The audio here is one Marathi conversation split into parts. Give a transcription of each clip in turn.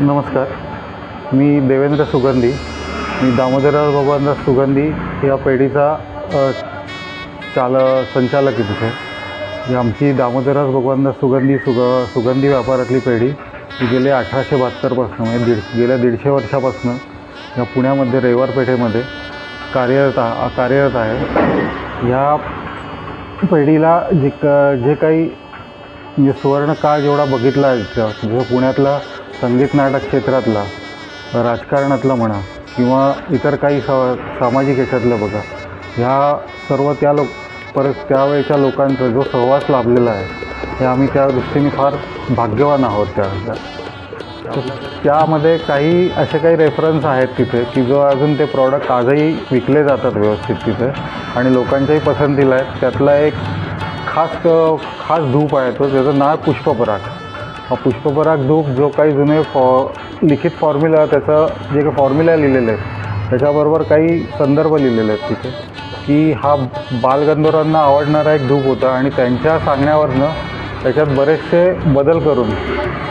नमस्कार. मी देवेंद्र सुगंधी. मी दामोदरराव भगवानदास सुगंधी या पेढीचा चाल संचालक आहे तिथे ही आमची दामोदरराव भगवानदास सुगंधी सुग सुगंधी व्यापारातली पेढी. ही गेले अठराशे बहात्तरपासून म्हणजे दीड गेल्या दीडशे वर्षापासून या पुण्यामध्ये रविवार पेठेमध्ये कार्यरत कार्यरत आहे. ह्या पेढीला जे क जे काही म्हणजे सुवर्ण काळ जेवढा बघितला आहे जसं पुण्यातला संगीत नाटक क्षेत्रातला राजकारणातलं म्हणा किंवा इतर काही सा सामाजिक याच्यातलं बघा ह्या सर्व त्या लोक परत त्यावेळेच्या लोकांचा जो सहवास लाभलेला आहे हे आम्ही त्या दृष्टीने फार भाग्यवान आहोत त्या त्यामध्ये काही असे काही रेफरन्स आहेत तिथे की जो अजून ते प्रॉडक्ट आजही विकले जातात व्यवस्थित तिथे आणि लोकांच्याही पसंतीला आहेत. त्यातला एक खास खास धूप आहे तो त्याचं नाव पुष्पपराग. पुष्पपराग धूप जो काही जुने फॉ लिखित फॉर्म्युला त्याचं जे काही फॉर्म्युला लिहिलेले आहेत त्याच्याबरोबर काही संदर्भ लिहिलेले आहेत तिथे की हा बालगंधर्वांना आवडणारा एक धूप होता आणि त्यांच्या सांगण्यावरनं त्याच्यात बरेचसे बदल करून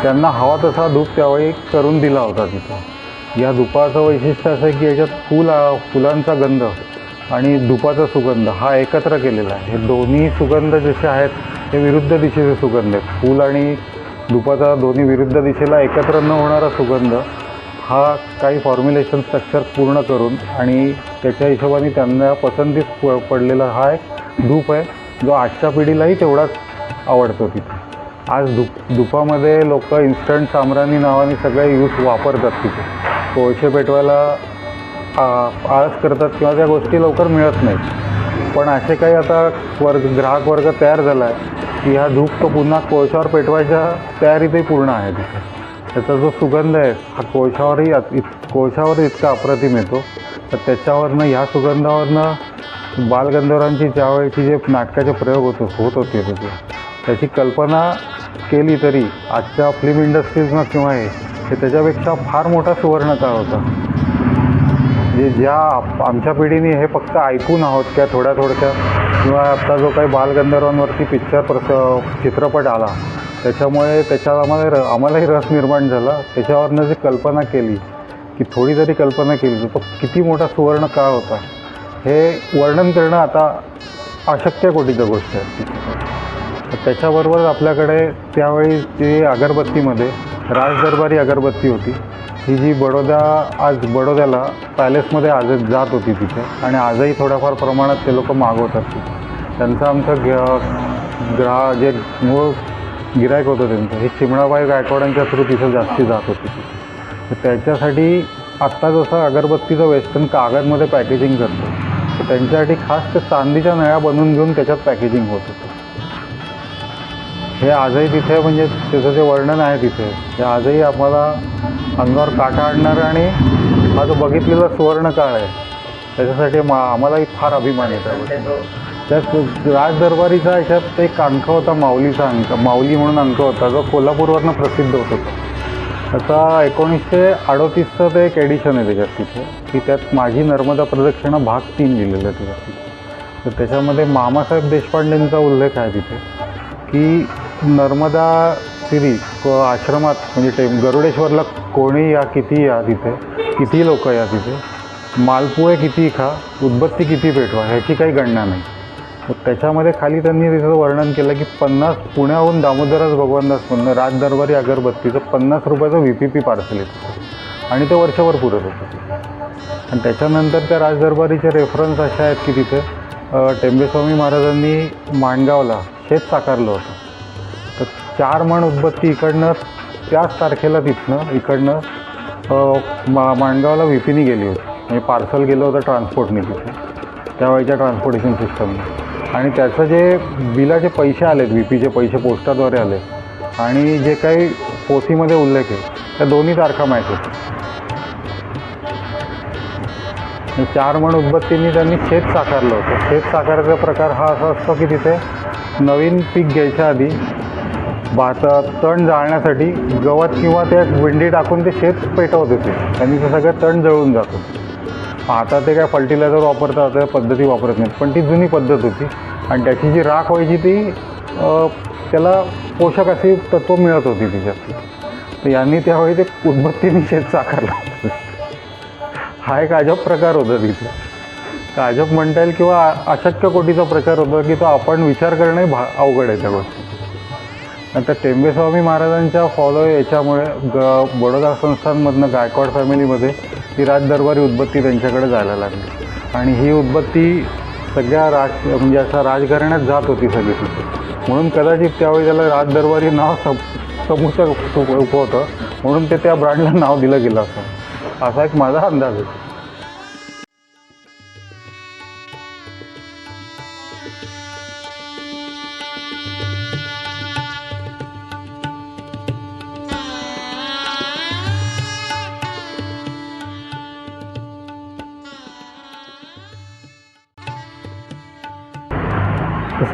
त्यांना हवा तसा धूप त्यावेळी करून दिला होता तिथं. या धुपाचं वैशिष्ट्य असं आहे की याच्यात फुल फुलांचा गंध आणि धुपाचा सुगंध हा एकत्र केलेला आहे. हे दोन्ही सुगंध जसे आहेत हे विरुद्ध दिशेचे सुगंध आहेत. फूल आणि धुपाचा दोन्ही विरुद्ध दिशेला एकत्र न होणारा सुगंध हा काही फॉर्म्युलेशन स्ट्रक्चर पूर्ण करून आणि त्याच्या हिशोबाने त्यांना पसंतीस प पडलेला हा एक धूप आहे. जो आजच्या पिढीलाही तेवढाच आवडतो तिथे. आज धूप धुपामध्ये लोक इन्स्टंट सामरानी नावाने सगळे यूज वापरतात तिथे. कोळसे पेटवायला आ- आळस करतात किंवा त्या गोष्टी लवकर मिळत नाहीत. पण असे काही आता वर्ग ग्राहक वर्ग तयार झाला आहे की ह्या धूप तो पुन्हा कोळशावर पेटवायच्या तयारीतही पूर्ण आहे तिथे. त्याचा जो सुगंध आहे हा कोळशावरही इत कोळशावर इतका अप्रतिम येतो. तर त्याच्यावरनं ह्या सुगंधावरनं बालगंधर्वांची ज्यावेळेची जे नाटकाचे प्रयोग होत होत होते तिथे त्याची कल्पना केली तरी आजच्या फिल्म इंडस्ट्रीजनं किंवा हे हे त्याच्यापेक्षा फार मोठा सुवर्णकाळ होता. जे ज्या आप- आमच्या पिढीने हे फक्त ऐकून आहोत त्या थोड्या थोडक्या किंवा आता जो काही बालगंधर्वांवरती पिक्चर प्रस चित्रपट आला त्याच्यामुळे त्याच्यात आम्हाला र आम्हालाही रस निर्माण झाला. त्याच्यावरनं जी कल्पना केली की थोडी जरी कल्पना केली तर तो किती मोठा सुवर्ण काळ होता हे वर्णन करणं आता अशक्य कोटीचं गोष्ट आहे. तर त्याच्याबरोबर आपल्याकडे त्यावेळी ती अगरबत्तीमध्ये राजदरबारी अगरबत्ती होती ही जी बडोदा आज बडोद्याला पॅलेसमध्ये आज जात होती तिथे. आणि आजही थोड्याफार प्रमाणात ते लोक मागवतात तिथे. त्यांचं आमचं ग ग्रा जे मूळ गिरायक होतं त्यांचं हे चिमणाबाई गायकवाडांच्या थ्रू तिथं जास्ती जात होती तिथे. तर त्याच्यासाठी आत्ता जसं अगरबत्तीचं वेस्टर्न कागदमध्ये पॅकेजिंग करतो तर त्यांच्यासाठी खास ते चांदीच्या नळ्या बनवून घेऊन त्याच्यात पॅकेजिंग होत होतं. हे आजही तिथे म्हणजे त्याचं जे वर्णन आहे तिथे ते आजही आम्हाला अंगावर काटा आणणारं आणि हा जो बघितलेला सुवर्ण काळ आहे. त्याच्यासाठी मा आम्हालाही फार अभिमान येत आहे त्यात राजदरबारीचा याच्यात एक अंक होता माऊलीचा अंक माऊली म्हणून अंक होता जो कोल्हापूरवरनं प्रसिद्ध होत होता आता एकोणीसशे अडोतीसचं ते एक एडिशन आहे त्याच्यात तिथे की त्यात माझी नर्मदा प्रदक्षिणा भाग तीन लिहिलेलं आहे त्याच्यात. तर त्याच्यामध्ये मामासाहेब देशपांडेंचा उल्लेख आहे तिथे की नर्मदा सिरी व आश्रमात म्हणजे टे गरुडेश्वरला कोणी या किती या तिथे? किती लोक या तिथे? मालपुळे किती खा? उदबत्ती किती पेटवा? ह्याची काही गणना नाही. त्याच्यामध्ये खाली त्यांनी तिथं वर्णन केलं की पन्नास पुण्याहून दामोदराज भगवानदास म्हणून राजदरबारी अगरबत्तीचं पन्नास रुपयाचं व्ही पी पी पार्सल येतं. आणि ते वर्षभर पुरत होतं. आणि त्याच्यानंतर त्या राजदरबारीचे रेफरन्स असे आहेत की तिथे टेंबेस्वामी महाराजांनी माणगावला शेत साकारलं होतं. चार मण उदबत्ती इकडनं त्याच तारखेला तिथनं इकडनं मा माणगावला विपिनी गेली होती. म्हणजे पार्सल गेलं होतं ट्रान्सपोर्टने तिथे. त्यावेळेच्या ट्रान्सपोर्टेशन सिस्टमने. आणि त्याचं जे बिलाचे पैसे आलेत व्ही पीचे पैसे पोस्टाद्वारे आले आणि जे काही पोथीमध्ये उल्लेख आहे त्या दोन्ही तारखा माहीत होत्या चार मण उदबत्तींनी त्यांनी शेत साकारलं होतं. शेत साकाराचा प्रकार हा असा असतो की तिथे नवीन पीक घ्यायच्या आधी भात तण जाळण्यासाठी गवत किंवा त्यात विंडी टाकून ते शेत पेटवत होते त्यांनी ते सगळं तण जळून जातो. आता ते काय फर्टिलायझर वापरतात त्या पद्धती वापरत नाहीत. पण ती जुनी पद्धत होती. आणि त्याची जी राख व्हायची ती त्याला पोषक असे तत्त्व मिळत होती तिच्यात. तर यांनी त्यावेळी ते उदबत्तीने शेत साकारला. हा एक अजब प्रकार होता तिथे. तर अजब म्हणता येईल किंवा अशक्य कोटीचा प्रकार होता की तो आपण विचार करणंही भा अवघड आहे त्या गोष्टी नंतर टेंबेस्वामी महाराजांच्या फॉलो याच्यामुळे ग बडोदा संस्थांमधनं गायकवाड फॅमिलीमध्ये ही राजदरबारी उदबत्ती त्यांच्याकडे जायला लागली. आणि ही उत्पत्ती सगळ्या राज म्हणजे असं राजघराण्यात जात होती सगळी तिथे म्हणून कदाचित त्यावेळी त्याला राजदरबारी नाव सम समूचं होतं. म्हणून ते त्या ब्रँडला नाव दिलं गेलं असं. असा एक माझा अंदाज आहे.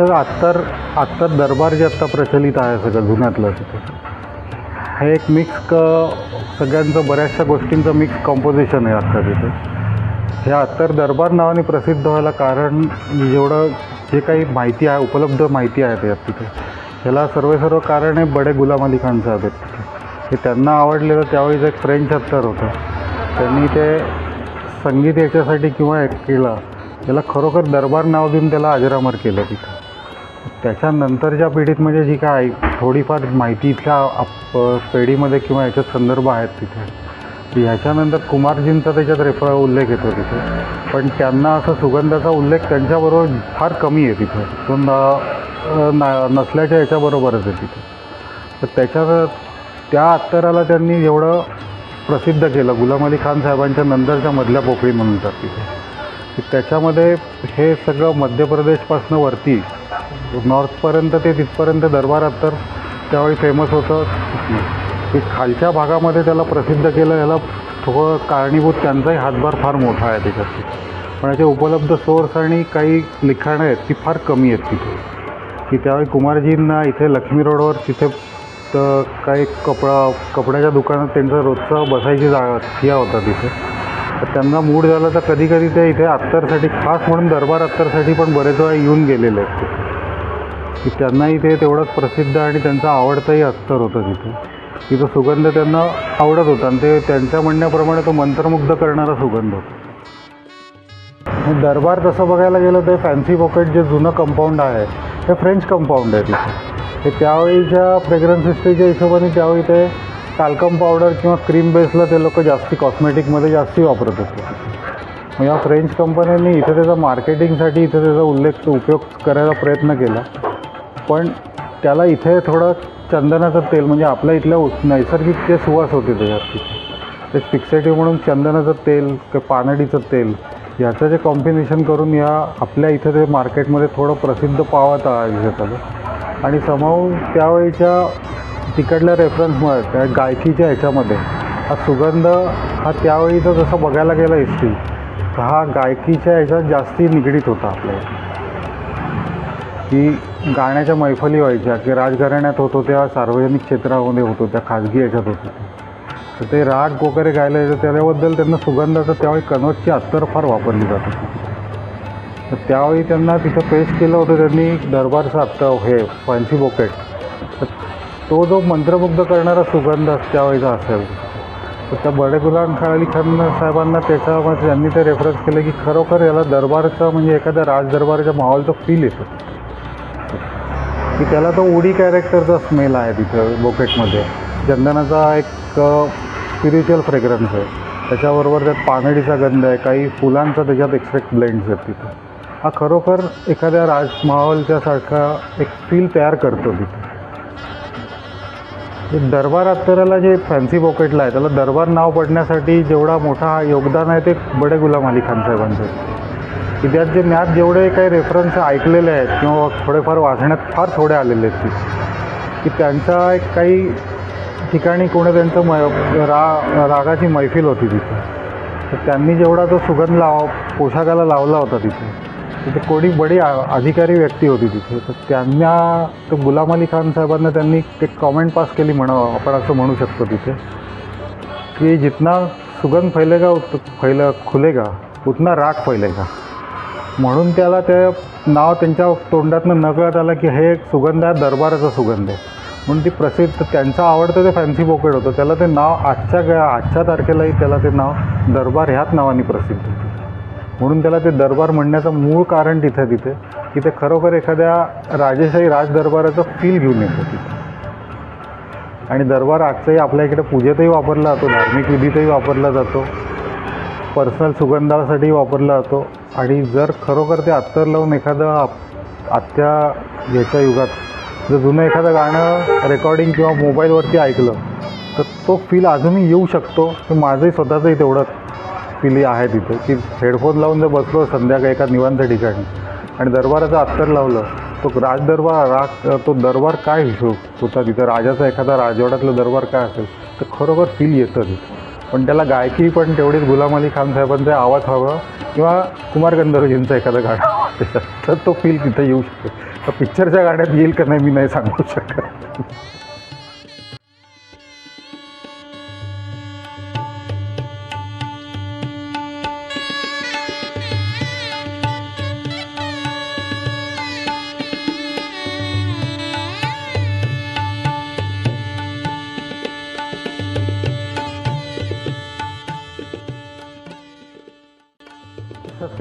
तसंच आत्तर आत्तर दरबार जे आत्ता प्रचलित आहे सगळं जुन्यातलं. तिथे हे एक मिक्स क सगळ्यांचं बऱ्याचशा गोष्टींचं मिक्स कॉम्पोजिशन आहे आत्ता तिथे. हे अत्तर दरबार नावाने प्रसिद्ध व्हायला कारण जेवढं जे काही माहिती आहे उपलब्ध माहिती आहे त्यात तिथे. ह्याला सर्व सर्व कारण आहे बडे गुलाम अली खान साहेब आहेत तिथे. हे त्यांना आवडलेलं त्यावेळीचं एक फ्रेंच अत्तर होतं. त्यांनी ते संगीत याच्यासाठी किंवा केलं. त्याला खरोखर दरबार नाव देऊन त्याला अजरामर केलं तिथं. त्याच्यानंतरच्या पिढीत म्हणजे जी काय थोडीफार माहिती इथल्या आप पेढीमध्ये किंवा याच्यात संदर्भ आहेत तिथे. ह्याच्यानंतर कुमारजींचा त्याच्यात रेफर उल्लेख येतो तिथे. पण त्यांना असं सुगंधाचा उल्लेख त्यांच्याबरोबर फार कमी आहे तिथे. तो न ना- नसल्याच्या याच्याबरोबरच आहे तिथे. तर त्याच्या त्या अत्तराला त्यांनी एवढं प्रसिद्ध केलं. गुलाम अली खान साहेबांच्या नंतरच्या मधल्या पोकळी म्हणतात तिथे. त्याच्यामध्ये हे सगळं मध्य प्रदेशपासनं वरती नॉर्थपर्यंत ते तिथपर्यंत दरबार अत्तर त्यावेळी फेमस होतं. की खालच्या भागामध्ये त्याला प्रसिद्ध केलं याला थोडं कारणीभूत त्यांचाही हातभार फार मोठा आहे त्याच्यात. पण याचे उपलब्ध सोर्स आणि काही लिखाणं आहेत ती फार कमी आहेत तिथे. की त्यावेळी कुमारजींना इथे लक्ष्मी रोडवर तिथे तर काही कपडा कपड्याच्या दुकानात त्यांचं रोजचं बसायची जागा ठिया होता तिथे. तर त्यांना मूड झालं तर कधी कधी ते इथे अत्तरसाठी खास म्हणून दरबार अत्तरसाठी पण बरेच वेळा येऊन गेलेले आहेत तिथे की त्यांनाही ते तेवढंच प्रसिद्ध आणि त्यांचं आवडतंही अस्तर होतं तिथे. तिथं सुगंध त्यांना आवडत होता आणि ते त्यांच्या म्हणण्याप्रमाणे तो मंत्रमुग्ध करणारा सुगंध होता. दरबार तसं बघायला गेलं तर फॅन्सी पॉकेट जे जुनं कंपाऊंड आहे ते फ्रेंच कंपाऊंड आहे तिथे. ते त्यावेळीच्या फ्रेग्रन्स हिस्ट्रीच्या हिशोबाने त्यावेळी ते टाल्कम पावडर किंवा क्रीम बेसला ते लोक जास्ती कॉस्मेटिकमध्ये जास्ती वापरत होते. मग या फ्रेंच कंपन्यांनी इथे त्याचा मार्केटिंगसाठी इथे त्याचा उल्लेख उपयोग करायचा प्रयत्न केला. पण त्याला इथे थोडं चंदनाचं तेल म्हणजे आपल्या इथल्या नैसर्गिक ते सुवास होते त्याच्यात तिथे ते फिक्सेटिव्ह म्हणून चंदनाचं तेल किंवा पानडीचं तेल याचं जे कॉम्बिनेशन करून या आपल्या इथं ते मार्केटमध्ये थोडं प्रसिद्ध पावत आहे आलं आणि समावून त्यावेळीच्या तिकडल्या रेफरन्समुळे त्या गायकीच्या ह्याच्यामध्ये हा सुगंध हा त्यावेळीचा जसं बघायला गेला हिस्ट्री हा गायकीच्या ह्याच्यात जास्ती निगडीत होता आपल्या की गाण्याच्या मैफली व्हायच्या की राजघराण्यात होतो त्या सार्वजनिक क्षेत्रामध्ये होतो त्या खाजगी ह्याच्यात होतो तर ते राग वगैरे गायला यायचं त्याच्याबद्दल त्यांना सुगंधाचं त्यावेळी कनोजची अत्तर फार वापरली जात. होती तर त्यावेळी त्यांना तिथं पेश केलं होतं त्यांनी दरबारचं अत्तर हे फॅन्सी बोकेट. तर तो जो मंत्रमुग्ध करणारा सुगंध त्यावेळीचा असेल. तर त्या बडे गुलाम खा अली खान साहेबांना त्याच्यामध्ये त्यांनी ते रेफरन्स केलं की खरोखर याला दरबारचा म्हणजे एखाद्या राजदरबाराच्या माहोलचं फील येतं. की त्याला तो उडी कॅरेक्टरचा स्मेल आहे तिथं बोकेटमध्ये चंदनाचा एक स्पिरिच्युअल फ्रेग्रन्स आहे. त्याच्याबरोबर त्यात पानडीचा गंध आहे. काही फुलांचा त्याच्यात एक्सट्रॅक्ट ब्लेंड्स आहेत तिथं. हा खरोखर एखाद्या राजमहलच्यासारखा एक फील तयार करतो तिथं. दरबार अत्तराला जे फॅन्सी पॉकेटला आहे त्याला दरबार नाव पडण्यासाठी जेवढा मोठा योगदान आहे ते बडे गुलाम अली खान साहेबांचं की त्यात जे ज्ञात जेवढे काही रेफरन्स ऐकलेले आहेत किंवा थोडेफार वाचण्यात फार थोडे आलेले आहेत ते की त्यांचा एक काही ठिकाणी कोणी त्यांचं मै रा रागाची मैफिल होती तिथे. तर त्यांनी जेवढा तो सुगंध लाव पोशाखाला लावला होता तिथे. तिथे कोणी बडी आ- अधिकारी व्यक्ती होती तिथे. तर त्यांना तो गुलाम अली खान साहेबांना त्यांनी एक कॉमेंट पास केली म्हणा आपण असं म्हणू शकतो तिथे की जितना सुगंध फैलेगा उत फैल खुलेगा उतना राग फैलेगा. म्हणून त्याला ते नाव त्यांच्या तोंडातनं नकळत आलं की हे एक सुगंध आहे दरबाराचा सुगंध आहे. म्हणून ती प्रसिद्ध त्यांचं आवडतं ते फॅन्सी पोकेट होतं. त्याला ते नाव आजच्या ग- आजच्या तारखेलाही त्याला ते नाव दरबार ह्याच नावाने प्रसिद्ध होतं. म्हणून त्याला ते दरबार म्हणण्याचं मूळ कारण तिथं तिथे की ते खरोखर एखाद्या राजेशाही राजदरबाराचं फील घेऊन येतं तिथे आणि दरबार आजचाही आपल्या इकडे पूजेतही वापरला जातो धार्मिक विधीतही वापरला जातो. पर्सनल सुगंधासाठी वापरला जातो. आणि जर खरोखर ते अत्तर लावून एखादं आप- आजच्या युगात जर जुनं एखादं गाणं रेकॉर्डिंग किंवा मोबाईलवरती ऐकलं तर तो फील अजूनही येऊ शकतो. की माझंही स्वतःचंही तेवढं फील आहे तिथे की हेडफोन लावून जर बसलो संध्याकाळी एका निवांत ठिकाणी आणि दरबाराचं अत्तर लावलं तो राजदरबार राज तो दरबार काय हिशोब होता तिथं? राजाचा एखादा राजवाड्यातलं दरबार काय असेल? तर खरोखर फील येतं तिथं. पण त्याला गायकी पण तेवढीच गुलाम अली खान साहेबांचा आवाज हवा किंवा कुमार गंधर्वजींचा एखादं गाणं त्याच्यात तर तो फील तिथं येऊ शकतो. तर पिक्चरच्या गाण्यात येईल का नाही मी नाही सांगू शकत.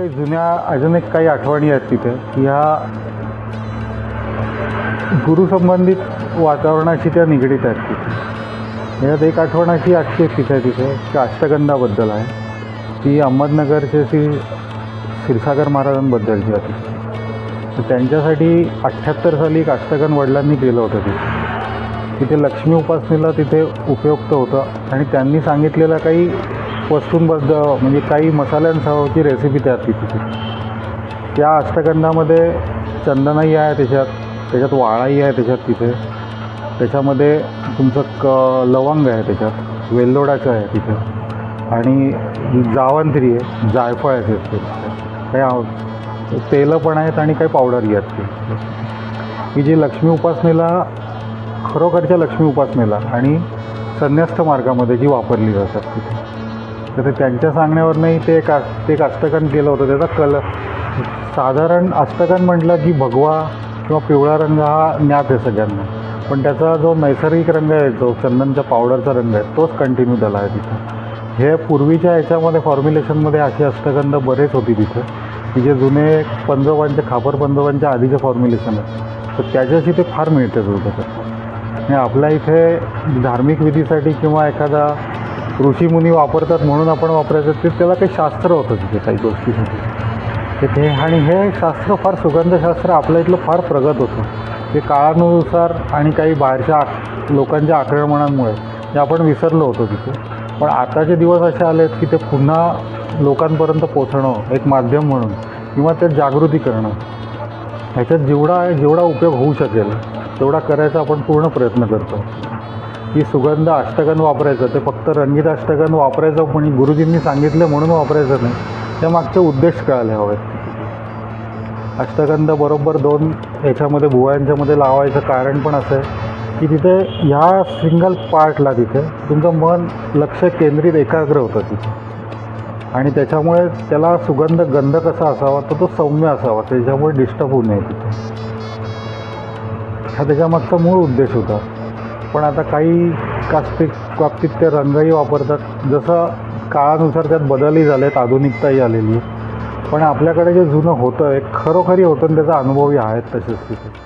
काही जुन्या अजून एक काही आठवणी आहेत तिथे की ह्या गुरुसंबंधित वातावरणाशी त्या निगडीत आहेत तिथे. यात एक आठवण अशी आजची तिथे तिथे काष्टगंधाबद्दल अष्टगंधाबद्दल आहे ती अहमदनगरचे श्री क्षीरसागर महाराजांबद्दलची होती तर त्यांच्यासाठी अठ्ठ्याहत्तर साली एक अष्टगंध वडिलांनी केलं होतं तिथे. तिथे लक्ष्मी उपासनेला तिथे उपयुक्त होतं आणि त्यांनी सांगितलेला काही वस्तूंबद्दल म्हणजे काही मसाल्यांसहची रेसिपी त्यात तिथे त्या अष्टगंधामध्ये चंदनही आहे त्याच्यात त्याच्यात वाळाही आहे त्याच्यात तिथे. त्याच्यामध्ये तुमचं क लवंग आहे त्याच्यात वेलदोडाचं आहे तिथे. आणि जावंत्री आहे जायफळ आहे तिथे. काही तेलं पण आहेत आणि काही पावडरही आहेत ते. जी लक्ष्मी उपासनेला खरोखरच्या लक्ष्मी उपासनेला आणि संन्यास्त मार्गामध्ये जी वापरली जातात तिथे. तर ते त्यांच्या सांगण्यावरनंही ते एक ते एक अष्टकन केलं होतं. त्याचा कल साधारण अष्टकन म्हटलं की भगवा किंवा पिवळा रंग हा ज्ञात आहे सगळ्यांना. पण त्याचा जो नैसर्गिक रंग आहे जो चंदनच्या पावडरचा रंग आहे तोच कंटिन्यू झाला आहे तिथे. हे पूर्वीच्या ह्याच्यामध्ये फॉर्म्युलेशनमध्ये असे अष्टगंध बरेच होती तिथे. की जे जुने पंजोबांचे खापर पंजोबांच्या आधीचे फॉर्म्युलेशन आहे तर त्याच्याशी ते फार मिळते जुळतं आणि आपल्या इथे धार्मिक विधीसाठी किंवा एखादा ऋषीमुनी वापरतात म्हणून आपण वापरायचं ते त्याला काही शास्त्र होतं तिथे काही गोष्टीसाठी. तिथे आणि हे शास्त्र फार सुगंधशास्त्र आपल्या इथलं फार प्रगत होतं. ते काळानुसार आणि काही बाहेरच्या आक- लोकांच्या आक्रमणांमुळे ते आपण विसरलो होतो तिथे. पण आताचे दिवस असे आले आहेत की ते पुन्हा लोकांपर्यंत पोचणं एक माध्यम म्हणून किंवा ते जागृती करणं. ह्याच्यात जेवढा जेवढा उपयोग होऊ शकेल तेवढा करायचा आपण पूर्ण प्रयत्न करतो. की सुगंध अष्टगंध वापरायचं. ते फक्त रंगीत अष्टगंध वापरायचं पण गुरुजींनी सांगितलं म्हणून वापरायचं नाही. त्या मागचे उद्देश कळाले हवेत अष्टगंध बरोबर दोन याच्यामध्ये भुवयांच्यामध्ये लावायचं कारण पण असं आहे की तिथे ह्या सिंगल पार्टला तिथे तुमचं मन लक्ष केंद्रित एकाग्र होतं तिथे. आणि त्याच्यामुळे त्याला सुगंध गंध कसा असावा तर तो सौम्य असावा. त्याच्यामुळे डिस्टर्ब होऊ नये तिथे. हा त्याच्यामागचा मूळ उद्देश होता. पण आता काही कास्टिक्स बाबतीत ते रंगही वापरतात. जसं काळानुसार त्यात बदलही झाले आहेत आधुनिकताही आलेली आहे. पण आपल्याकडे जे जुनं होतं आहे खरोखरी होतं आणि त्याचा अनुभवही आहेत तसेच तिथे.